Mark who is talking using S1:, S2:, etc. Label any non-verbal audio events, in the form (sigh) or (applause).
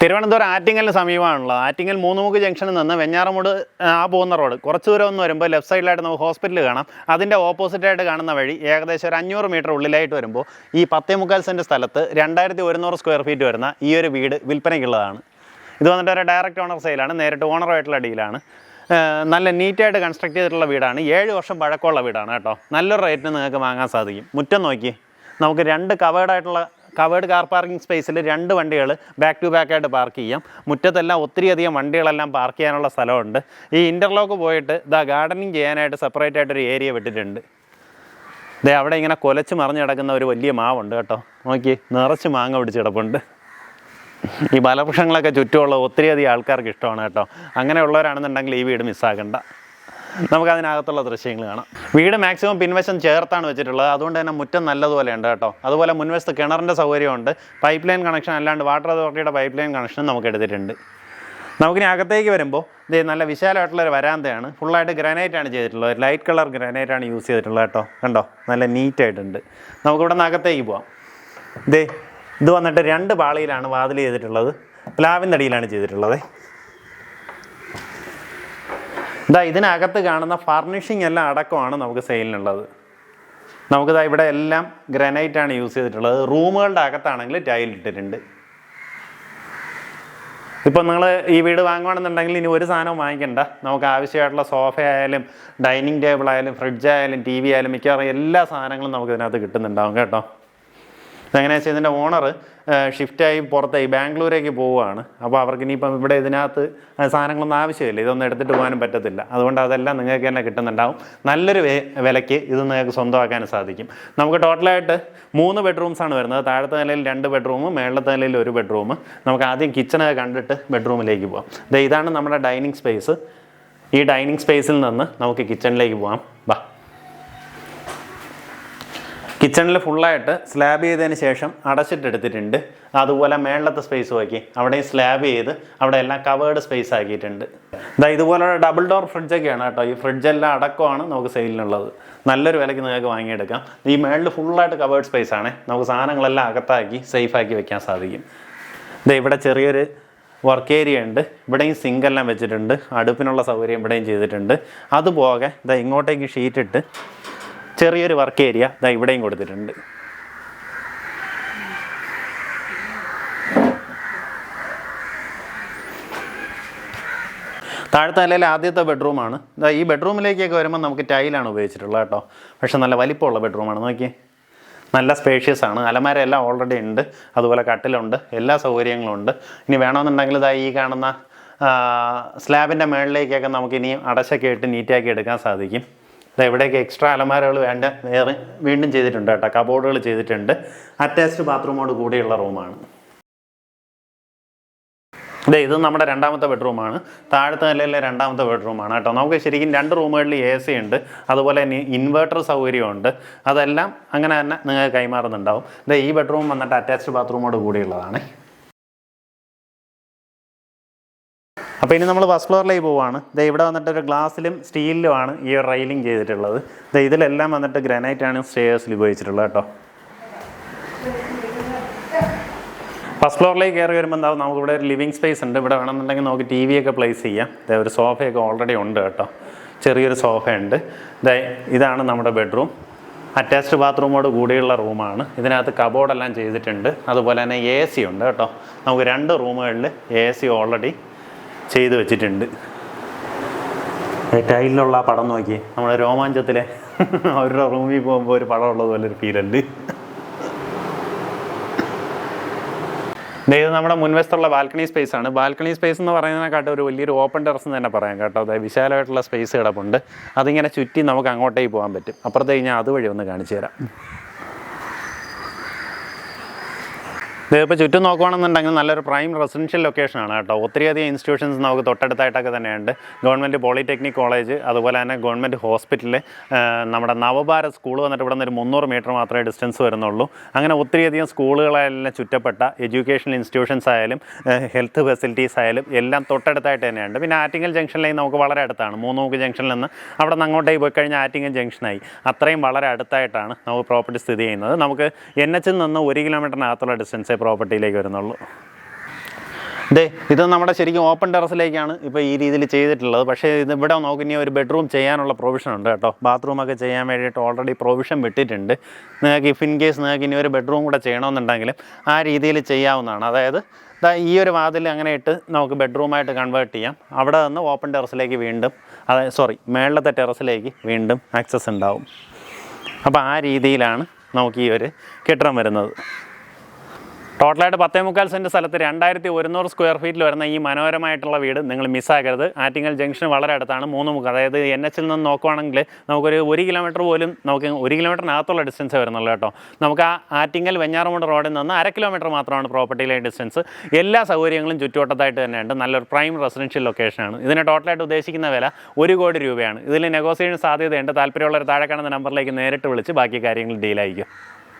S1: തിരുവനന്തപുരം ആറ്റിങ്ങലിന് സമീപമാണുള്ളത്. ആറ്റിങ്ങൽ മൂന്നുമുക്ക് ജംഗ്ഷനിൽ നിന്ന് വെഞ്ഞാറമൂട് ആ പോകുന്ന റോഡ്. കുറച്ച് ദൂരം ഒന്ന് വരുമ്പോൾ ലെഫ്റ്റ് സൈഡിലായിട്ട് നമുക്ക് ഹോസ്പിറ്റൽ കാണാം. അതിന്റെ ഓപ്പോസിറ്റായിട്ട് കാണുന്ന വഴി ഏകദേശം ഒരു അഞ്ഞൂറ് മീറ്റർ ഉള്ളിലായിട്ട് വരുമ്പോൾ ഈ പത്തേ മുക്കാൽ സെന്റ് സ്ഥലത്ത് രണ്ടായിരത്തി ഒരുന്നൂറ് സ്ക്വയർ ഫീറ്റ് വരുന്ന ഈ ഒരു വീട് വിൽപ്പനയ്ക്കുള്ളതാണ്. ഇത് വന്നിട്ട് ഒരു ഡയറക്റ്റ് ഓണർ സെയിലാണ് നേരിട്ട് ഓണറുമായിട്ടുള്ള ഡീലാണ്. നല്ല നീറ്റായിട്ട് കൺസ്ട്രക്ട് ചെയ്തിട്ടുള്ള വീടാണ്. ഏഴ് വർഷം പഴക്കമുള്ള വീടാണ് കേട്ടോ. നല്ലൊരു റേറ്റിന് നിങ്ങൾക്ക് വാങ്ങാൻ സാധിക്കും. മുറ്റം നോക്കി. നമുക്ക് രണ്ട് കവേർഡ് ആയിട്ടുള്ള കവേർഡ് കാർ പാർക്കിംഗ് സ്പേസിൽ രണ്ട് വണ്ടികൾ ബാക്ക് ടു ബാക്ക് ആയിട്ട് പാർക്ക് ചെയ്യാം. മുറ്റത്തെല്ലാം ഒത്തിരിയധികം വണ്ടികളെല്ലാം പാർക്ക് ചെയ്യാനുള്ള സ്ഥലമുണ്ട്. ഈ ഇന്റർലോക്ക് പോയിട്ട് ഇതാ ഗാർഡനിങ് ചെയ്യാനായിട്ട് സെപ്പറേറ്റ് ആയിട്ടൊരു ഏരിയ വിട്ടിട്ടുണ്ട്. ദേ അവിടെ ഇങ്ങനെ കൊലച്ച് മറിഞ്ഞ് കിടക്കുന്ന ഒരു വലിയ മാവുണ്ട് കേട്ടോ. നോക്കി നിറച്ച് മാങ്ങ പിടിച്ച് കിടപ്പുണ്ട്. ഈ ബലവൃക്ഷങ്ങളൊക്കെ ചുറ്റുമുള്ള ഒത്തിരിയധികം ആൾക്കാർക്ക് ഇഷ്ടമാണ് കേട്ടോ. അങ്ങനെയുള്ളവരാണെന്നുണ്ടെങ്കിൽ ഈ വീട് മിസ്സാക്കണ്ട നമുക്ക് അതിനകത്തുള്ള ദൃശ്യങ്ങൾ കാണാം. വീട് മാക്സിമം പിൻവശം ചേർത്താണ് വെച്ചിട്ടുള്ളത്. അതുകൊണ്ട് തന്നെ മുറ്റം നല്ലതുപോലെ ഉണ്ട് കേട്ടോ. അതുപോലെ മുൻവശത്ത് കിണറിന്റെ സൗകര്യമുണ്ട്. പൈപ്പ് ലൈൻ കണക്ഷൻ അല്ലാണ്ട് വാട്ടർ അതോറിറ്റിയുടെ പൈപ്പ് ലൈൻ കണക്ഷനും നമുക്ക് എടുത്തിട്ടുണ്ട്. നമുക്കിനി അകത്തേക്ക് വരുമ്പോൾ ഇത് നല്ല വിശാലമായിട്ടുള്ള ഒരു വരാന്തയാണ്. ഫുള്ളായിട്ട് ഗ്രാനൈറ്റ് ആണ് ചെയ്തിട്ടുള്ളത്. ലൈറ്റ് കളർ ഗ്രാനൈറ്റ് ആണ് യൂസ് ചെയ്തിട്ടുള്ളത് കേട്ടോ. കണ്ടോ? നല്ല നീറ്റായിട്ടുണ്ട് നമുക്കിവിടെ നിന്ന് അകത്തേക്ക് പോവാം. ഇതേ ഇത് വന്നിട്ട് രണ്ട് പാളിയിലാണ് വാതിൽ ചെയ്തിട്ടുള്ളത്. പ്ലാവിന്റെ അടിയിലാണ് ചെയ്തിട്ടുള്ളത്. ഇതാ ഇതിനകത്ത് കാണുന്ന ഫർണിഷിംഗ് എല്ലാം അടക്കമാണ് നമുക്ക് സെയിലിനുള്ളത്. നമുക്കിതാ ഇവിടെ എല്ലാം ഗ്രാനൈറ്റ് ആണ് യൂസ് ചെയ്തിട്ടുള്ളത്. റൂമുകളുടെ അകത്താണെങ്കിൽ ടൈൽ ഇട്ടിട്ടുണ്ട്. ഇപ്പം നിങ്ങൾ ഈ വീട് വാങ്ങുകയാണെന്നുണ്ടെങ്കിൽ ഇനി ഒരു സാധനവും വാങ്ങിക്കണ്ട. നമുക്ക് ആവശ്യമായിട്ടുള്ള സോഫ ആയാലും ഡൈനിങ് ടേബിൾ ആയാലും ഫ്രിഡ്ജ് ആയാലും ടി വി ആയാലും മിക്കവാറും എല്ലാ സാധനങ്ങളും നമുക്ക് ഇതിനകത്ത് കിട്ടുന്നുണ്ടാവും കേട്ടോ. എങ്ങനെയാ വെച്ചാൽ ഇതിന്റെ ഓണർ ഷിഫ്റ്റായി പുറത്തായി ബാംഗ്ലൂരേക്ക് പോവുകയാണ്. അപ്പോൾ അവർക്ക് ഇനിയിപ്പം ഇവിടെ ഇതിനകത്ത് സാധനങ്ങളൊന്നും ആവശ്യമില്ല. ഇതൊന്നും എടുത്തിട്ട് പോകാനും പറ്റത്തില്ല. അതുകൊണ്ട് അതെല്ലാം നിങ്ങൾക്ക് തന്നെ കിട്ടുന്നുണ്ടാവും. നല്ലൊരു വിലയ്ക്ക് ഇത് നിങ്ങൾക്ക് സ്വന്തമാക്കാൻ സാധിക്കും. നമുക്ക് ടോട്ടലായിട്ട് മൂന്ന് ബെഡ്റൂംസാണ് വരുന്നത്. താഴത്തെ നിലയിൽ രണ്ട് ബെഡ്റൂം മേളത്തെ നിലയിൽ ഒരു ബെഡ്റൂം നമുക്ക് ആദ്യം കിച്ചണൊക്കെ കണ്ടിട്ട് ബെഡ്റൂമിലേക്ക് പോകാം ഇതാണ് നമ്മുടെ ഡൈനിങ് സ്പേസ് ഈ ഡൈനിങ് സ്പേസിൽ നിന്ന് നമുക്ക് കിച്ചണിലേക്ക് പോകാം വാ. കിച്ചണിൽ ഫുള്ളായിട്ട് സ്ലാബ് ചെയ്തതിന് ശേഷം അടച്ചിട്ടെടുത്തിട്ടുണ്ട്. അതുപോലെ മേളത്തെ സ്പേസ് നോക്കി. അവിടെയും സ്ലാബ് ചെയ്ത് അവിടെ എല്ലാം കവേർഡ് സ്പേസ് ആക്കിയിട്ടുണ്ട്. ഇതാ ഇതുപോലുള്ള ഡബിൾ ഡോർ ഫ്രിഡ്ജൊക്കെയാണ് കേട്ടോ. ഈ ഫ്രിഡ്ജെല്ലാം അടക്കമാണ് നമുക്ക് സെയിലിനുള്ളത് നല്ലൊരു വിലയ്ക്ക് നിങ്ങൾക്ക് വാങ്ങിയെടുക്കാം. ഈ മേളിൽ ഫുള്ളായിട്ട് കവേർഡ് സ്പേസ് ആണ്. നമുക്ക് സാധനങ്ങളെല്ലാം അകത്താക്കി സേഫാക്കി വെക്കാൻ സാധിക്കും. ഇതാ ഇവിടെ ചെറിയൊരു വർക്ക് ഏരിയ ഉണ്ട്. ഇവിടെയും സിങ്ക് എല്ലാം വെച്ചിട്ടുണ്ട്. അടുപ്പിനുള്ള സൗകര്യം ഇവിടെയും ചെയ്തിട്ടുണ്ട്. അതുപോകെ ഇതാ ഇങ്ങോട്ടേക്ക് ഷീറ്റ് ഇട്ട് ചെറിയൊരു വർക്ക് ഏരിയ ഇതാ ഇവിടെയും കൊടുത്തിട്ടുണ്ട്. താഴത്തെ നിലയിൽ ആദ്യത്തെ ബെഡ്റൂമാണ്. ഇതാ ഈ ബെഡ്റൂമിലേക്കൊക്കെ വരുമ്പോൾ നമുക്ക് ടൈലാണ് ഉപയോഗിച്ചിട്ടുള്ളത് കേട്ടോ. പക്ഷെ നല്ല വലിപ്പമുള്ള ബെഡ്റൂമാണ്. നോക്കിയേ. നല്ല സ്പേഷ്യസ് ആണ്. അലമാര എല്ലാം ഓൾറെഡി ഉണ്ട്. അതുപോലെ കട്ടിലുണ്ട്. എല്ലാ സൗകര്യങ്ങളും ഉണ്ട്. ഇനി വേണമെന്നുണ്ടെങ്കിൽ ഇതാ ഈ കാണുന്ന സ്ലാബിന്റെ മുകളിലേക്കൊക്കെ നമുക്ക് ഇനിയും അടച്ചൊക്കെ ഇട്ട് നീറ്റാക്കി എടുക്കാൻ സാധിക്കും. ഇവിടെയൊക്കെ എക്സ്ട്രാ അലമാരകൾ വേണ്ട വേറെ വീണ്ടും ചെയ്തിട്ടുണ്ട് കേട്ടോ. കബോർഡുകൾ ചെയ്തിട്ടുണ്ട്. അറ്റാച്ച്ഡ് ബാത്റൂമോട് കൂടിയുള്ള റൂമാണ് ഇതേ ഇത് നമ്മുടെ രണ്ടാമത്തെ ബെഡ്റൂമാണ് താഴത്തെ നിലയിലെ രണ്ടാമത്തെ ബെഡ്റൂമാണ് കേട്ടോ. നമുക്ക് ശരിക്കും രണ്ട് റൂമുകളിൽ എ സി ഉണ്ട്. അതുപോലെ തന്നെ ഇൻവേർട്ടർ സൗകര്യമുണ്ട്. അതെല്ലാം അങ്ങനെ തന്നെ നിങ്ങൾക്ക് കൈമാറുന്നുണ്ടാവും. ഇതേ ഈ ബെഡ്റൂം വന്നിട്ട് അറ്റാച്ച്ഡ് ബാത്റൂമോട് കൂടിയുള്ളതാണ്. അപ്പോൾ ഇനി നമ്മൾ ഫസ്റ്റ് ഫ്ലോറിലേക്ക് പോവാണ്. ഇത് ഇവിടെ വന്നിട്ട് ഒരു ഗ്ലാസ്സിലും സ്റ്റീലിലുമാണ് ഈ ഒരു റെയിലിംഗ് ചെയ്തിട്ടുള്ളത്. ഇത് ഇതിലെല്ലാം വന്നിട്ട് ഗ്രാനൈറ്റ് ആണ് സ്റ്റേഴ്സിൽ ഉപയോഗിച്ചിട്ടുള്ളത് കേട്ടോ. ഫസ്റ്റ് ഫ്ലോറിലേക്ക് കയറി വരുമ്പോൾ എന്താവും നമുക്ക് ഇവിടെ ഒരു ലിവിങ് സ്പേസ് ഉണ്ട്. ഇവിടെ വേണമെന്നുണ്ടെങ്കിൽ നമുക്ക് ടി വി ഒക്കെ പ്ലേസ് ചെയ്യാം. ദേ ഒരു സോഫയൊക്കെ ഓൾറെഡി ഉണ്ട് കേട്ടോ. ചെറിയൊരു സോഫ ഉണ്ട്. ദേ ഇതാണ് നമ്മുടെ ബെഡ്റൂം അറ്റാച്ച്ഡ് ബാത്റൂമോട് കൂടിയുള്ള റൂമാണ് ഇതിനകത്ത് കബോർഡെല്ലാം ചെയ്തിട്ടുണ്ട്. അതുപോലെ തന്നെ എ സി ഉണ്ട് കേട്ടോ. നമുക്ക് രണ്ട് റൂമുകളിൽ എ സി ഓൾറെഡി ചെയ്ത് വെച്ചിട്ടുണ്ട്. ടൈലിലുള്ള ആ പടം നോക്കി. നമ്മുടെ രോമാഞ്ചത്തിലെ (laughs) അവരുടെ റൂമിൽ പോകുമ്പോൾ ഒരു പടം ഉള്ളതുപോലെ ഒരു ഫീലുണ്ട് ഇത് നമ്മുടെ മുൻവശത്തുള്ള ബാൽക്കണി സ്പേസ് ആണ്. ബാൽക്കണി സ്പേസ് എന്ന് പറയുന്നതിനെക്കാട്ടും ഒരു വലിയൊരു ഓപ്പൺ ടെറസ് എന്ന് തന്നെ പറയാം കേട്ടോ. അതായത് വിശാലമായിട്ടുള്ള സ്പേസ് കിടപ്പുണ്ട്. അതിങ്ങനെ ചുറ്റി നമുക്ക് അങ്ങോട്ടേക്ക് പോകാൻ പറ്റും. അപ്പുറത്തേക്ക് ഞാൻ അതുവഴി ഒന്ന് കാണിച്ചു തരാം. ഇതിപ്പോൾ ചുറ്റും നോക്കുകയാണെന്നുണ്ടെങ്കിൽ നല്ലൊരു പ്രൈം റെസിഡൻഷ്യൽ ലൊക്കേഷനാണ് കേട്ടോ. ഒത്തിരിയധികം ഇൻസ്റ്റിറ്റ്യൂഷൻസ് നമുക്ക് തൊട്ടടുത്തായിട്ടൊക്കെ തന്നെയുണ്ട്. ഗവൺമെന്റ് പോളിടെക്നിക് കോളേജ് അതുപോലെ തന്നെ ഗവൺമെന്റ് ഹോസ്പിറ്റൽ നമ്മുടെ നവഭാരത് സ്കൂൾ വന്നിട്ട് ഇവിടെ നിന്ന് ഒരു മുന്നൂറ് മീറ്റർ മാത്രമേ ഡിസ്റ്റൻസ് വരുന്നുള്ളൂ. അങ്ങനെ ഒത്തിരിയധികം സ്കൂളുകളെല്ലാം ചുറ്റപ്പെട്ട എഡ്യൂക്കേഷണൽ ഇൻസ്റ്റിറ്റ്യൂഷൻസ് ആയാലും ഹെൽത്ത് ഫെസിലിറ്റീസ് ആയാലും എല്ലാം തൊട്ടടുത്തായിട്ട് തന്നെയുണ്ട്. പിന്നെ ആറ്റിങ്ങൽ ജംഗ്ഷനിലേക്ക് നമുക്ക് വളരെ അടുത്താണ്. മൂന്നുമുക്ക് ജംഗ്ഷനിൽ നിന്ന് അവിടെ നിന്ന് അങ്ങോട്ടേക്ക് പോയി കഴിഞ്ഞാൽ ആറ്റിങ്ങൽ ജംഗ്ഷനായി അത്രയും വളരെ അടുത്തായിട്ടാണ് നമുക്ക് പ്രോപ്പർട്ടി സ്ഥിതി ചെയ്യുന്നത്. നമുക്ക് എൻ എച്ചിൽ നിന്ന് ഒരു കിലോമീറ്ററിനകത്തുള്ള ഡിസ്റ്റൻസേ പ്രോപ്പർട്ടിയിലേക്ക് വരുന്നുള്ളൂ. ദേ ഇത് നമ്മുടെ ശരിക്കും ഓപ്പൺ ടെറസിലേക്കാണ് ഇപ്പോൾ ഈ രീതിയിൽ ചെയ്തിട്ടുള്ളത്. പക്ഷേ ഇത് ഇവിടെ നോക്കി ഇനി ഒരു ബെഡ്റൂം ചെയ്യാനുള്ള പ്രൊവിഷൻ ഉണ്ട് കേട്ടോ. ബാത്റൂമൊക്കെ ചെയ്യാൻ വേണ്ടിയിട്ട് ഓൾറെഡി പ്രൊവിഷൻ വിട്ടിട്ടുണ്ട്. നിങ്ങൾക്ക് ഇഫ് ഇൻ കേസ് നിങ്ങൾക്ക് ഇനി ഒരു ബെഡ്റൂം കൂടെ ചെയ്യണമെന്നുണ്ടെങ്കിലും ആ രീതിയിൽ ചെയ്യാവുന്നതാണ്. അതായത് ഈ ഒരു വാതിൽ അങ്ങനെ ഇട്ട് നമുക്ക് ബെഡ്റൂമായിട്ട് കൺവേർട്ട് ചെയ്യാം. അവിടെ നിന്ന് ഓപ്പൺ ടെറസിലേക്ക് വീണ്ടും അതായത് സോറി മേളിലത്തെ ടെറസിലേക്ക് വീണ്ടും ആക്സസ് ഉണ്ടാവും. അപ്പോൾ ആ രീതിയിലാണ് നമുക്ക് ഈ ഒരു കെട്ടിടം വരുന്നത്. ടോട്ടലായിട്ട് പത്തേ മുക്കാൽ സെന്റ് സ്ഥലത്ത് രണ്ടായിരത്തി ഒരുന്നൂറ് സ്ക്വയർ ഫീറ്റിൽ വരുന്ന ഈ മനോഹരമായിട്ടുള്ള വീട് നിങ്ങൾ മിസ്സാക്കരുത് ആറ്റിങ്ങൽ ജംഗ്ഷൻ വളരെ അടുത്താണ്. മൂന്ന് മുക്ക് അതായത് എൻ എച്ചിൽ നിന്ന് നോക്കുവാണെങ്കിൽ നമുക്കൊരു ഒരു കിലോമീറ്റർ പോലും നമുക്ക് ഒരു കിലോമീറ്ററിനകത്തുള്ള ഡിസ്റ്റൻസ് വരുന്നുള്ളൂ കേട്ടോ. നമുക്ക് ആ ആറ്റിങ്ങൽ വെഞ്ഞാറമൂട് റോഡിൽ നിന്ന് അര കിലോമീറ്റർ മാത്രമാണ് പ്രോപ്പർട്ടിയിലെ ഡിസ്റ്റൻസ് എല്ലാ സൗകര്യങ്ങളും ചുറ്റുവട്ടത്തായിട്ട് തന്നെയുണ്ട്. നല്ലൊരു പ്രൈം റെസിഡൻഷ്യൽ ലൊക്കേഷനാണ് ഇതിന് ടോട്ടലായിട്ട് ഉദ്ദേശിക്കുന്ന വില ഒരു കോടി രൂപയാണ്. ഇതിൽ നെഗോസിയേഷൻ സാധ്യതയുണ്ട്. താല്പര്യമുള്ളവർ താഴെ കാണുന്ന നമ്പറിലേക്ക് നേരിട്ട് വിളിച്ച് ബാക്കി കാര്യങ്ങൾ ഡീലായിരിക്കും